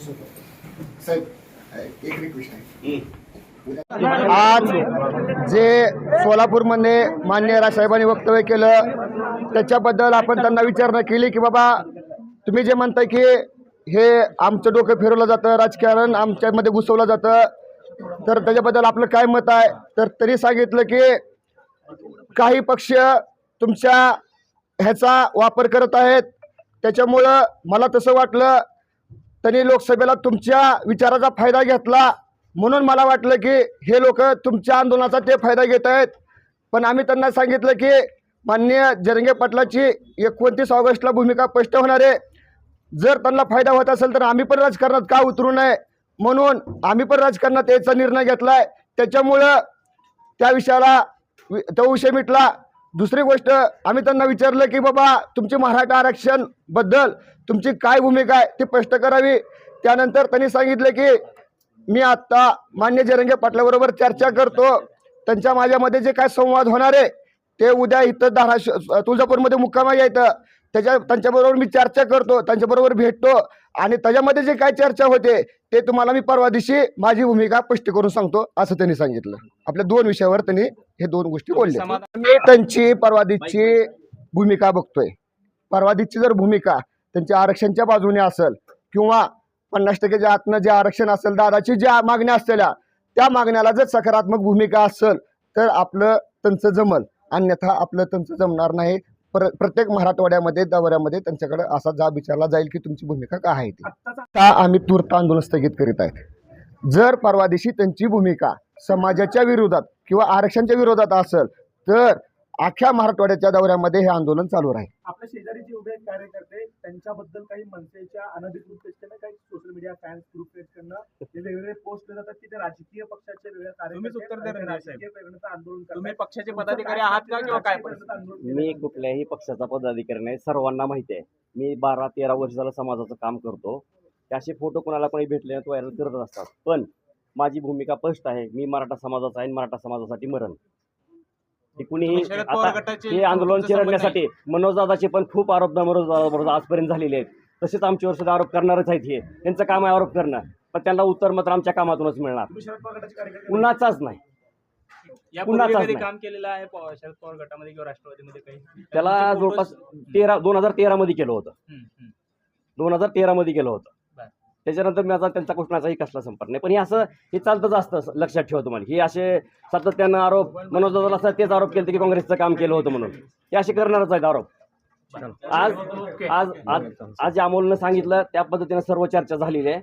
साहेब एक रिक्वेस्ट आहे. आज जे सोलापूरमध्ये मान्य राजसाहेबांनी वक्तव्य केलं त्याच्याबद्दल आपण त्यांना विचारणा केली की बाबा तुम्ही जे म्हणताय की हे आमचं डोकं फिरवलं जातं राजकारण आमच्यामध्ये घुसवलं जातं तर त्याच्याबद्दल आपलं काय मत आहे? तर तरी सांगितलं की काही पक्ष तुमच्या ह्याचा वापर करत आहेत. त्याच्यामुळं मला तसं वाटलं त्यांनी लोकसभेला तुमच्या विचाराचा फायदा घेतला. म्हणून मला वाटलं की हे लोक तुमच्या आंदोलनाचा ते फायदा घेत आहेत. पण आम्ही त्यांना सांगितलं की माननीय जरंगे पाटलाची एकोणतीस ऑगस्टला भूमिका स्पष्ट होणार आहे. जर त्यांना फायदा होत असेल तर आम्ही पण राजकारणात का उतरू नये? म्हणून आम्ही पण राजकारणात यायचा निर्णय घेतला आहे त्याच्यामुळं त्या विषयाला वि- तो विषय मिटला. दुसरी गोष्ट आम्ही त्यांना विचारलं की बाबा तुमची मराठा आरक्षणबद्दल तुमची काय भूमिका आहे? ती स्पष्ट करावी. त्यानंतर त्यांनी सांगितलं की मी आत्ता मान्य जरंगे पाटलाबरोबर चर्चा करतो. त्यांच्या माझ्यामध्ये जे काय संवाद होणार आहे ते उद्या इथं धाराशिव तुळजापूरमध्ये मुक्कामा यायचं. त्याच्या त्यांच्याबरोबर मी चर्चा करतो त्यांच्याबरोबर भेटतो आणि त्याच्यामध्ये जे काय चर्चा होते ते तुम्हाला मी परवा दिवशी माझी भूमिका स्पष्ट करून सांगतो असं त्यांनी सांगितलं. आपल्या दोन विषयावर त्यांनी हे दोन गोष्टी बोलले मी त्यांची परवा दिवशी भूमिका बघतोय. परवा दिवशी जर भूमिका त्यांच्या आरक्षणच्या बाजूने असेल किंवा पन्नास टक्केच्या आतनं जे आरक्षण असेल दादाची ज्या मागण्या असलेल्या त्या मागण्याला जर सकारात्मक भूमिका असेल तर आपलं त्यांचं जमल. अन्यथा आपलं त्यांचं जमणार नाही. पर प्रत्येक मराठवाड्यामध्ये दौऱ्यामध्ये त्यांच्याकडे असा जाब विचारला जाईल की तुमची भूमिका काय आहे ती? आता आम्ही तूर्त आंदोलन स्थगित करीत आहेत? जर परवा दिवशी त्यांची भूमिका समाजाच्या विरोधात किंवा आरक्षणच्या विरोधात असेल तर अख्ख्या मराठवाड्याच्या दौऱ्यामध्ये हे आंदोलन चालू राहील. आपल्या शेजारी जे उभे कार्यकर्ते त्यांच्याबद्दल काही मनसेच्या अनधिकृत काही मीडिया फॅन्स ग्रुप पेजकडनं जे वेगवेगळे पोस्ट केले जातात की ते राजकीय पक्षाचे वेगवेगळे तुम्हीच उत्तर द्या कार्यकर्ते आंदोलन. तुम्ही पक्षाचे पदाधिकारी आहात का किंवा काय मी? कुठल्याही पक्षाचा पदाधिकारी नाही सर्वांना माहिती आहे. मी बारा तेरा वर्ष झालं समाजाचं काम करतो. ते असे फोटो कोणाला कोणी भेटले ना तो व्हायरल करत असतात. पण माझी भूमिका स्पष्ट आहे मी मराठा समाजाचा आहे आणि मराठा समाजासाठी मरण. हे कुणीही आता हे आंदोलन चिरडण्यासाठी मनोजदादाचे पण खूप आरोप मनोजदादाबरोबर आजपर्यंत झालेले आहेत. तसेच आमच्यावर सुद्धा आरोप करणारच आहेत हे. त्यांचं काम आहे आरोप करणं. पण त्यांना उत्तर मात्र आमच्या कामातूनच मिळणार. कुणाचाच नाही. काम केलेलं आहे शरद पवार गटामध्ये किंवा राष्ट्रवादीमध्ये काही? त्याला जवळपास तेरा दोन हजार तेरामध्ये केलं होतं. दोन हजार तेरामध्ये केलं होतं. त्याच्यानंतर माझा त्यांचा कुठलाचाही कसला संपर्क नाही. पण हे असं हे चालतंच असतं लक्षात ठेवा तुम्हाला. हे असे सातत्यानं आरोप मनोज दादाला असं तेच आरोप केले की काँग्रेसचं काम केलं होतं म्हणून. हे असे करणारच आहेत आरोप. आज आज आज आज ज्या अमोलनं सांगितलं त्या पद्धतीनं सर्व चर्चा झालेली आहे.